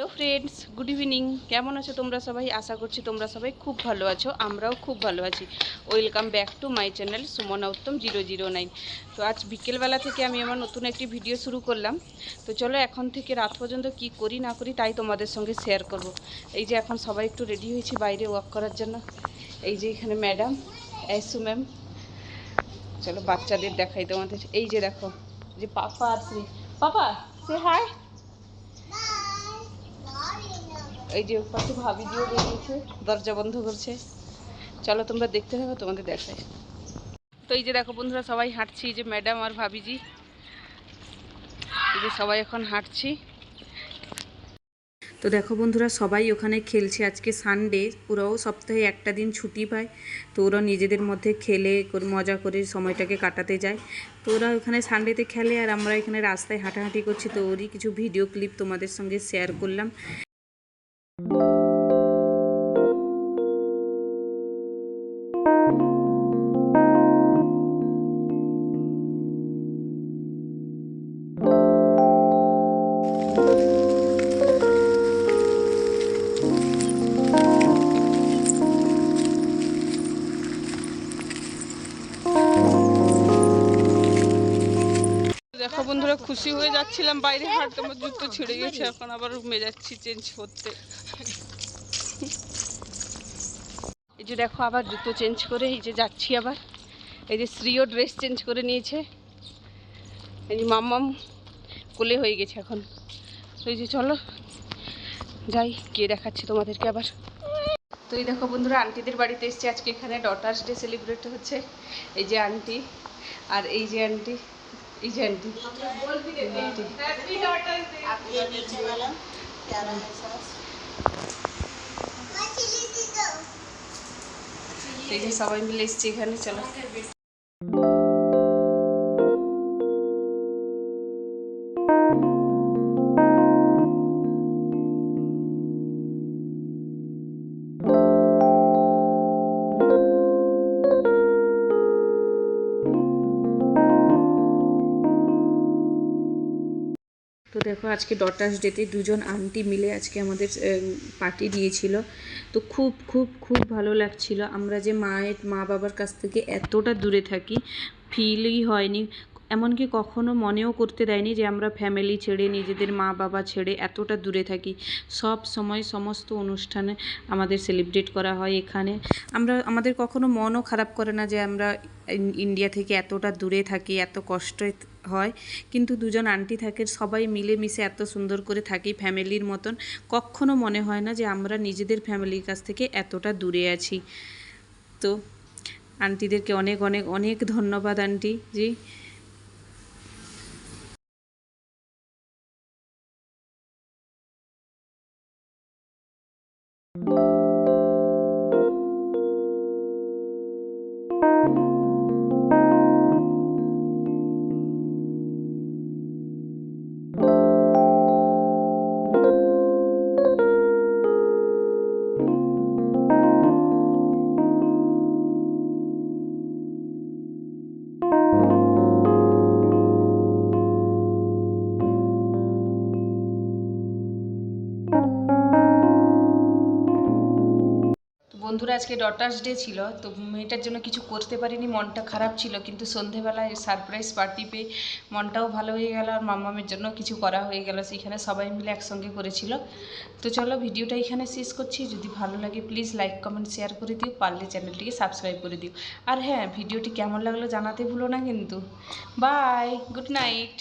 Hello friends, good evening. কেমন আছো তোমরা সবাই? আশা করছি তোমরা সবাই খুব ভালো আছো, আমরাও খুব ভালো আছি। Welcome back to my channel Sumana Uttam zero zero nine. তো আজ বিকেলবেলা থেকে আমি আমার নতুন একটি ভিডিও শুরু করলাম। তো চলো এখন থেকে রাত পর্যন্ত কি করি না করি তাই তোমাদের সঙ্গে শেয়ার করব। এই যে এখন সবাই একটু রেডি হয়েছি বাইরে ওয়াক করার জন্য। এই যে এখানে ম্যাডাম এসু ম্যাম চলো বাচ্চাদের দেখাই তোমাদের। এই যে দেখো, যে পাপা আর পাপা সে হাই এই যে পাশে ভাবি দিয়েও বেরিয়েছে, দরজা বন্ধ করছে। চলো তোমরা দেখতে থাকো, তোমাদের দেখায় তো এই যে দেখো বন্ধুরা, সবাই হাঁটছি। এই যে ম্যাডাম আর ভাবিজি, এই যে সবাই এখন হাঁটছি। তো দেখো বন্ধুরা, সবাই ওখানে খেলছে। আজকে সানডে ওরাও সপ্তাহে একটা দিন ছুটি পায়। তো ওরা নিজেদের মধ্যে খেলে মজা করে সময়টাকে কাটাতে যায়। তো ওরা ওখানে সানডেতে খেলে, আর আমরা এখানে রাস্তায় হাঁটাহাঁটি করছি। তো ওরই কিছু ভিডিও ক্লিপ তোমাদের সঙ্গে শেয়ার করলাম। you দেখো বন্ধুরা, খুশি হয়ে যাচ্ছিলাম, বাইরে হাঁটতে আমার জুতো ছিঁড়ে গেছে, এখন আবার রুমে যাচ্ছি চেঞ্জ করতে। এই যে দেখো আবার জুতো চেঞ্জ করে, এই যে যাচ্ছি আবার। এই যে শ্রীও ড্রেস চেঞ্জ করে নিয়েছে। এই যে মাম্মাম কোলে হয়ে গেছে এখন। এই যে চলো, যাই, গিয়ে দেখাচ্ছি তোমাদেরকে আবার। তো এই দেখো বন্ধুরা, আন্টিদের বাড়িতে এসেছি। আজকে এখানে ডটার্স ডে সেলিব্রেট হচ্ছে। এই যে আন্টি, আর এই যে আন্টি इज़ आंटी बोल भी देते हैं हैप्पी डॉटर्स डे आपके नीचे वाला प्यारा है सबा मिले चलो দেখো, আজকে ডটার্স ডেতে দুজন আন্টি মিলে আজকে আমাদের পার্টি দিয়েছিল। তো খুব খুব খুব ভালো লাগছিল। আমরা যে মায়ের, মা বাবার কাছ থেকে এতটা দূরে থাকি ফিলই হয়নি। এমনকি কখনো মনেও করতে দেয়নি যে আমরা ফ্যামিলি ছেড়ে, নিজেদের মা বাবা ছেড়ে এতটা দূরে থাকি। সব সময় সমস্ত অনুষ্ঠানে আমাদের সেলিব্রেট করা হয় এখানে। আমরা, আমাদের কখনো মনও খারাপ করে না যে আমরা ইন্ডিয়া থেকে এতটা দূরে থাকি, এত কষ্ট হয়। কিন্তু দুজন আন্টি থাকে, সবাই মিলেমিশে এত সুন্দর করে থাকি ফ্যামিলির মতন। কখনো মনে হয় না যে আমরা নিজেদের ফ্যামিলির কাছ থেকে এতটা দূরে আছি। তো আন্টিদেরকে অনেক অনেক অনেক ধন্যবাদ আন্টি জি বন্ধুরা, আজকে ডটার্স ডে ছিল, তো মেয়েটার জন্য কিছু করতে পারিনি, মনটা খারাপ ছিল, কিন্তু সন্ধেবেলায় সারপ্রাইজ পার্টি পেয়ে মনটাও ভালো হয়ে গেল আর মাম্মামের জন্য কিছু করা হয়ে গেল সেখানে সবাই মিলে একসঙ্গে করেছিল। তো চলো ভিডিওটা এখানে শেষ করছি, যদি ভালো লাগে প্লিজ লাইক কমেন্ট শেয়ার করে দিও, পারলে চ্যানেলটিকে সাবস্ক্রাইব করে দিও। আর হ্যাঁ ভিডিওটি কেমন লাগল জানাতে ভুলো না কিন্তু। Bye good night